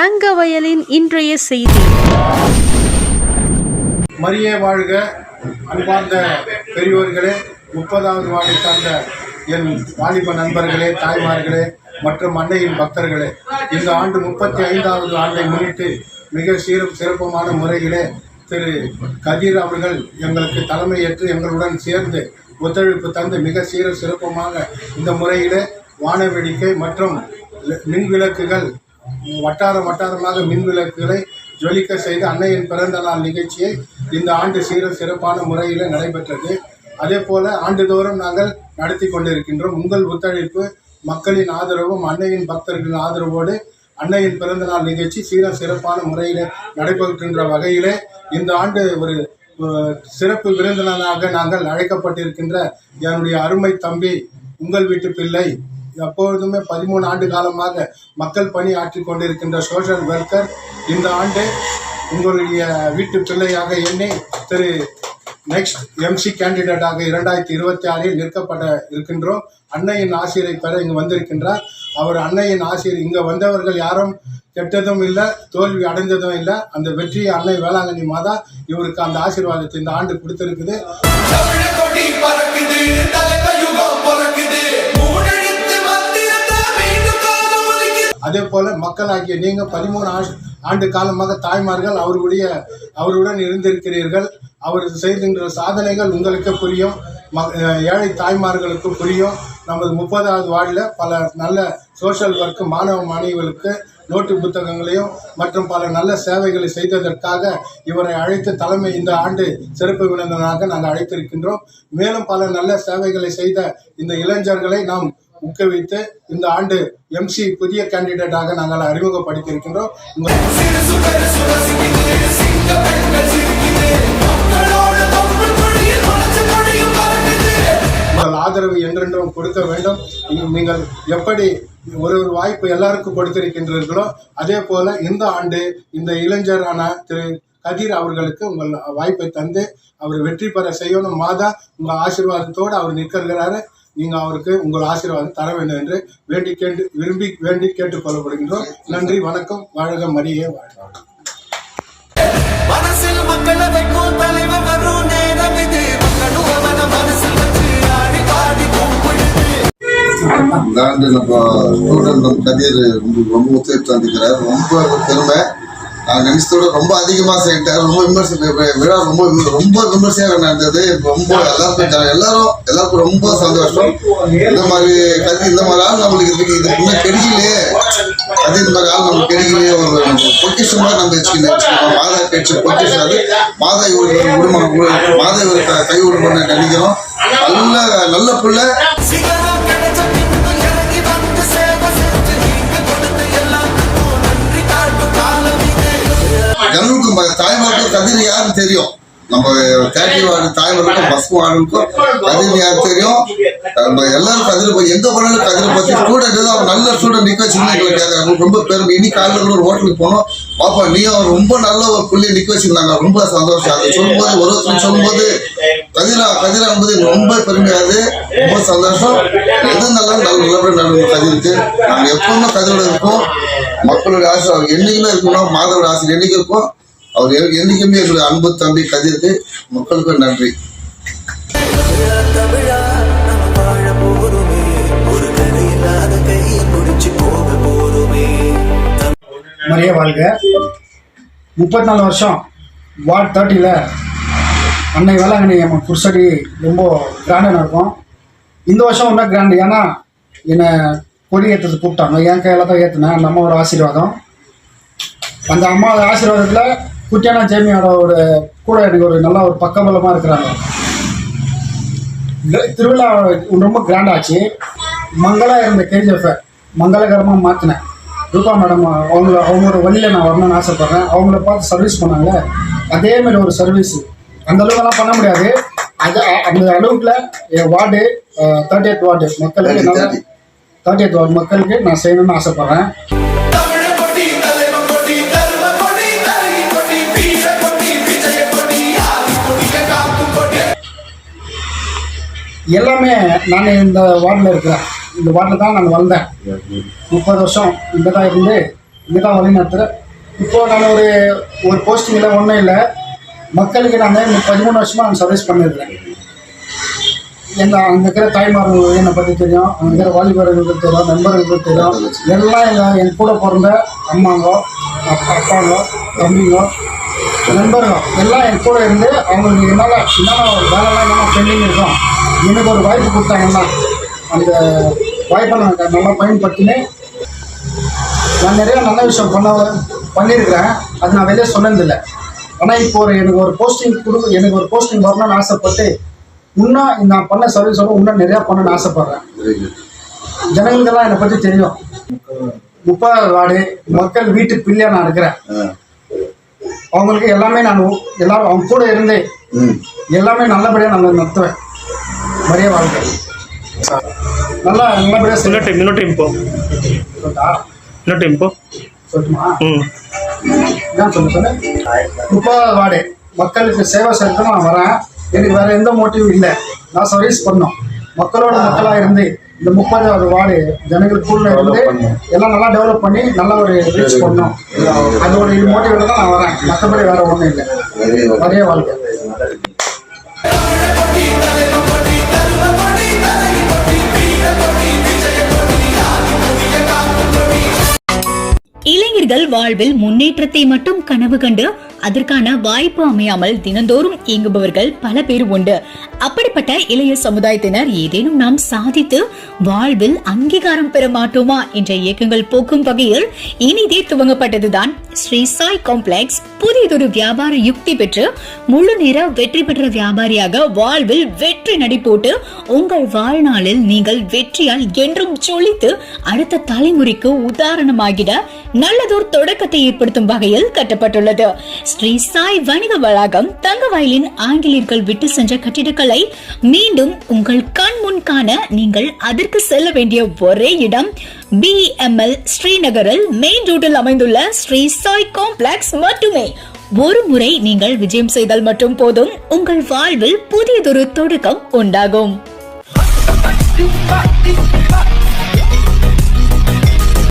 தங்கவயலின் இன்றைய செய்தி. மரியே வாழ்க அன்பார்ந்த பெரியோர்களே முப்பதாவது வாழை சார்ந்த என் வாலிப நண்பர்களே தாய்மார்களே மற்றும் அன்னையின் பக்தர்களே இந்த ஆண்டு முப்பத்தி ஐந்தாவது ஆண்டை முன்னிட்டு மிக சீரும் சிறப்புமான முறையிலே திரு கதிர் அவர்கள் எங்களுக்கு தலைமையேற்று எங்களுடன் சேர்ந்து ஒத்துழைப்பு தந்து மிக சீர சிறப்புமாக இந்த முறையிலே வானவேடிக்கை மற்றும் மின் வட்டார வட்டாரம் வட்டாரமாக மின் விளக்குகளை ஜொலிக்க செய்து அன்னையின் பிறந்த நாள் நிகழ்ச்சியை இந்த ஆண்டு சீர சிறப்பான முறையில் நடைபெற்றது. அதே போல ஆண்டுதோறும் நாங்கள் நடத்தி கொண்டிருக்கின்றோம். உங்கள் ஒத்துழைப்பு மக்களின் ஆதரவும் அன்னையின் பக்தர்களின் ஆதரவோடு அன்னையின் பிறந்த நாள் நிகழ்ச்சி சீர சிறப்பான முறையில் நடைபெறுகின்ற வகையிலே இந்த ஆண்டு ஒரு சிறப்பு விருந்தினராக நாங்கள் அழைக்கப்பட்டிருக்கின்ற என்னுடைய அருமை தம்பி உங்கள் வீட்டு பிள்ளை எப்பொழுதுமே பதிமூணு ஆண்டு காலமாக மக்கள் பணி ஆற்றி கொண்டிருக்கின்ற சோஷியல் ஒர்க்கர் இந்த ஆண்டு உங்களுடைய வீட்டு பிள்ளையாக எண்ணி திரு நெக்ஸ்ட் எம்சி கேண்டிடேட்டாக இரண்டாயிரத்தி இருபத்தி ஆறில் நிற்கப்பட இருக்கின்றோம். அன்னையின் ஆசிரியரை பெற இங்கு வந்திருக்கின்றார். அவர் அன்னையின் ஆசிரியர் இங்கே வந்தவர்கள் யாரும் கெட்டதும் இல்லை தோல்வி அடைந்ததும் இல்லை. அந்த வெற்றியை அன்னை வேளாங்கண்ணி மாதா இவருக்கு அந்த ஆசீர்வாதத்தை இந்த ஆண்டு கொடுத்திருக்குது. போல மக்களாகிய நீங்க பதிமூணு ஆண்டு ஆண்டு காலமாக தாய்மார்கள் அவருடைய அவருடன் இருந்திருக்கிறீர்கள். அவர் செய்கின்ற சாதனைகள் உங்களுக்கு புரியும். ம ஏழை தாய்மார்களுக்கு புரியும். நமது முப்பதாவது வார்டில் பல நல்ல சோஷியல் ஒர்க்கு மாணவ மாணவிகளுக்கு நோட்டு புத்தகங்களையும் மற்றும் பல நல்ல சேவைகளை செய்ததற்காக இவரை அழைத்து தலைமை இந்த ஆண்டு சிறப்பு விருந்தினராக நாங்கள் அழைத்திருக்கின்றோம். மேலும் பல நல்ல சேவைகளை செய்த இந்த இளைஞர்களை நாம் ஊக்குவித்து இந்த ஆண்டு எம்சி புதிய கேண்டிடேட்டாக நாங்கள் அறிமுகப்படுத்தியிருக்கின்றோம். உங்கள் உங்கள் ஆதரவு என்றென்றும் கொடுக்க வேண்டும். நீங்கள் எப்படி ஒரு ஒரு வாய்ப்பு எல்லாருக்கும் கொடுத்திருக்கின்றீர்களோ அதே போல இந்த ஆண்டு இந்த இளைஞரான திரு கதிர் அவர்களுக்கு உங்கள் வாய்ப்பை தந்து அவர் வெற்றி பெற செய்யணும். மாதா உங்கள் ஆசீர்வாதத்தோடு அவர் நிற்கிறாரு நீங்கள் அவருக்கு உங்கள் ஆசீர்வாதம் தர வேண்டும் என்று வேண்டி கேட்டு விரும்பி வேண்டி கேட்டுக்கொள்ளப்படுகின்றோம் நன்றி வணக்கம். வாழ்க மரியே வாழ்க. மனசில் மக்களை வைக்கும் தலைவர் வரும் நேரம் இது. மக்களும் அவன மனசில் வச்சு ஆடி பாடி கும்பிடுது. இந்த ஆண்டு நம்ம ஸ்டூடெண்ட் கதிர் ரொம்ப ரொம்ப ஒத்துழைப்பு தந்திக்கிறார் ரொம்ப பெருமை. அவர் நினைச்சதோட ரொம்ப அதிகமா செய்யிட்டார் ரொம்ப விமர்சி விழா ரொம்ப ரொம்ப விமர்சையாக நடந்தது. ரொம்ப எல்லாருக்கும் எல்லாரும் எல்லாருக்கும் ரொம்ப சந்தோஷம். இந்த மாதிரி கதி இந்த மாதிரி ஆள் நம்மளுக்கு இருக்கு. இது இன்னும் கிடைக்கலையே. அது இந்த மாதிரி ஆள் நம்மளுக்கு கிடைக்கலையே. ஒரு பொக்கிஷமா நம்ம வச்சுக்கணும். மாதா கட்சி பொக்கிஷம் அது. மாதா இவருக்கு குடும்பம் மாதா இவருக்கு கை விடுமன்னு நினைக்கிறோம் நல்ல நல்ல பிள்ளை. ஜனங்களுக்கும் ப- கதிர் யாருன்னு தெரியும். நம்ம தேர்ட்டி வார்டு தாய்மார்க்கும் பஸ் வார்டுக்கும் கதிர் யாரு தெரியும். நம்ம எல்லாரும் கதிர் போய் எங்க போனாலும் கதிர் பத்தி ஸ்டூடெண்ட் தான் நல்ல ஸ்டூடெண்ட் நிக்க வச்சுக்கணும் எங்களுக்கு ரொம்ப பெருமை. இன்னைக்கு காலையில் ஒரு ஹோட்டலுக்கு போனோம். பாப்பா நீ அவன் ரொம்ப நல்ல ஒரு புள்ளியை நிக்க வச்சுருந்தாங்க ரொம்ப சந்தோஷம். அது சொல்லும்போது ஒரு ஒருத்தர் சொல்லும்போது கதிரா கதிரா என்பது ரொம்ப பெருமையாது ரொம்ப சந்தோஷம். எது நல்ல நல்லபடியாக நடக்கும் கதிருக்கு நாங்க எப்பவுமே கதிரோட இருக்கோம் மக்களுடைய ஆசை அவர் என்னைக்குமே இருக்கணும் மாதவோட ஆசை என்னைக்கு இருக்கும்? அவர் என்னைக்குமே எங்களுடைய அன்பு தம்பி கதிருக்கு மக்களுக்கு நன்றி. தமிழா வாழ்க. முப்பத்தி நாலு வருஷம் வார்ட் தேர்ட்டியில் அன்னை வேளாங்கண்ணி நம்ம குர்சடி ரொம்ப கிராண்டாக நடக்கும். இந்த வருஷம் ஒன்றா கிராண்டு ஏன்னா என்னை கொடி ஏற்றுறது கூப்பிட்டாங்க. என் கையில் தான் ஏற்றினேன் அந்த அம்மாவோட ஆசீர்வாதம். அந்த அம்மாவோட ஆசீர்வாதத்தில் குட்டியானா ஜேமியோட ஒரு கூட எனக்கு ஒரு நல்ல ஒரு பக்கபலமாக இருக்கிறாங்க. திருவிழா ரொம்ப கிராண்டாச்சு மங்களா இருந்த கேஜிஎஃப் மங்களகரமாக மாற்றினேன் ரூபா மேடம் அவங்கள அவங்களோட வழியில் நான் வரணும்னு ஆசைப்பட்றேன். அவங்கள பார்த்து சர்வீஸ் பண்ணாங்களே? அதே மாதிரி ஒரு சர்வீஸ் அந்த அளவுக்கெல்லாம் பண்ண முடியாது. அது அந்த அளவுக்குல என் வார்டு தேர்ட்டி எய்த் வார்டு மக்களுக்கு நல்லா தேர்ட்டி எய்த் வார்டு மக்களுக்கு நான் செய்யணும்னு ஆசைப்பட்றேன். எல்லாமே நான் இந்த வார்டில் இருக்கிறேன். இந்த வார்டில் தான் நான் வளர்ந்தேன். முப்பது வருஷம் இங்கே தான் இருந்து இங்கே தான் வழி நடத்துகிறேன் இப்போ நான் ஒரு ஒரு போஸ்டிங்கில் ஒன்றும் இல்லை. மக்களுக்கு நான் பதிமூணு வருஷமாக நான் சர்வீஸ் பண்ணியிருக்கேன் எங்கள் அங்கே இருக்கிற தாய்மார்கள் என்னை பற்றி தெரியும் அங்கே இருக்கிற வாலிபர்களுக்கு தெரியும் நண்பர்களுக்கு தெரியும். எல்லாம் எங்கள் என் கூட பிறந்த அம்மாங்கோ அப்பா அப்பாங்கோ தம்பிங்கோ நண்பர்களோ எல்லாம் என் கூட இருந்து அவங்களுக்கு என்னால் என்னென்ன வேலைலாம் என்னென்ன பெண்டிங் இருக்கும். எனக்கு ஒரு வாய்ப்பு கொடுத்தாங்கன்னா அந்த வாய்ப்பை நான் நல்லா பயன்படுத்தினேன் நான் நிறைய நல்ல விஷயம் பண்ண பண்ணியிருக்கிறேன் அது நான் வெளியே சொன்னதில்லை. ஆனால் இப்போ ஒரு எனக்கு ஒரு போஸ்டிங் கொடு எனக்கு ஒரு போஸ்டிங் வரணும்னு ஆசைப்பட்டு இன்னும் நான் பண்ண சர்வீஸோட இன்னும் நிறையா பண்ணணும்னு ஆசைப்பட்றேன். ஜனங்களுக்கெல்லாம் என்னை பற்றி தெரியும். முப்பதாவது வார்டு மக்கள் வீட்டு பிள்ளையா நான் இருக்கிறேன். அவங்களுக்கு எல்லாமே நான் எல்லாரும் அவங்க கூட இருந்து ம். எல்லாமே நல்லபடியாக நான் நடத்துவேன். மரிய வாழ்க்கை. நல்லா நல்லபடியாக இன்னொரு டைம் இன்னொரு டைம் போ. இன்னொரு டைம் போ. சொல்லட்டுமா? ம். என்ன சொல்ல சொன்னேன் முப்பதாவது வார்டு மக்களுக்கு சேவை செய்யணும் நான் வரேன். எனக்கு வேற எந்த மோட்டிவும் இல்லை. நான் சர்வீஸ் பண்ணோம் மக்களோட மக்களாக இருந்து இந்த முப்பதாவது வார்டு ஜனங்களுக்குள்ள இருந்து எல்லாம் நல்லா டெவலப் பண்ணி நல்லா ஒரு ரீச் பண்ணோம் அதோட மோட்டிவில் தான் நான் வரேன். மற்றபடி வேற ஒன்றும் இல்லை. நிறைய வாழ்க்கை. இளைஞர்கள் வாழ்வில் முன்னேற்றத்தை மட்டும் கனவு கண்டு அதற்கான வாய்ப்பு அமையாமல் தினந்தோறும் இயங்குபவர்கள் பல பேர் உண்டு. அப்படிப்பட்ட இளைய சமுதாயத்தினர் ஏதேனும் நாம் சாதித்து வாழ்வில் அங்கீகாரம் பெற மாட்டோமா என்ற இயக்கங்கள் போக்கும் வகையில் இனிதே துவங்கப்பட்டதுதான் ஸ்ரீ சாய் காம்ப்ளெக்ஸ் புதியதொரு வியாபார யுக்தி பெற்று முழு நேர வெற்றி பெற்ற வியாபாரியாக வாழ்வில் வெற்றி நடை போட்டு உங்கள் வாழ்நாளில் நீங்கள் வெற்றியால் என்றும் சொலித்து அடுத்த தலைமுறைக்கு உதாரணமாகிட நல்லதோர் தொடக்கத்தை ஏற்படுத்தும் வகையில் கட்டப்பட்டுள்ளது. ஸ்ரீ சாய் வணிக வளாகம் தங்கவயலின் ஆங்கிலேயர்கள் விட்டு சென்ற கட்டிடக்கலை மீண்டும் உங்கள் கண் முன் காண நீங்கள் அதற்கு செல்ல வேண்டிய ஒரே இடம் பிஎம்எல் ஸ்ரீநகரில் மெயின் ரோட்டில் அமைந்துள்ள ஸ்ரீ சாய் காம்ப்ளெக்ஸ் மட்டுமே. ஒரு முறை நீங்கள் விஜயம் செய்தால் மட்டும் போதும். உங்கள் வாழ்வில் புதியதொரு தொடக்கம் உண்டாகும்.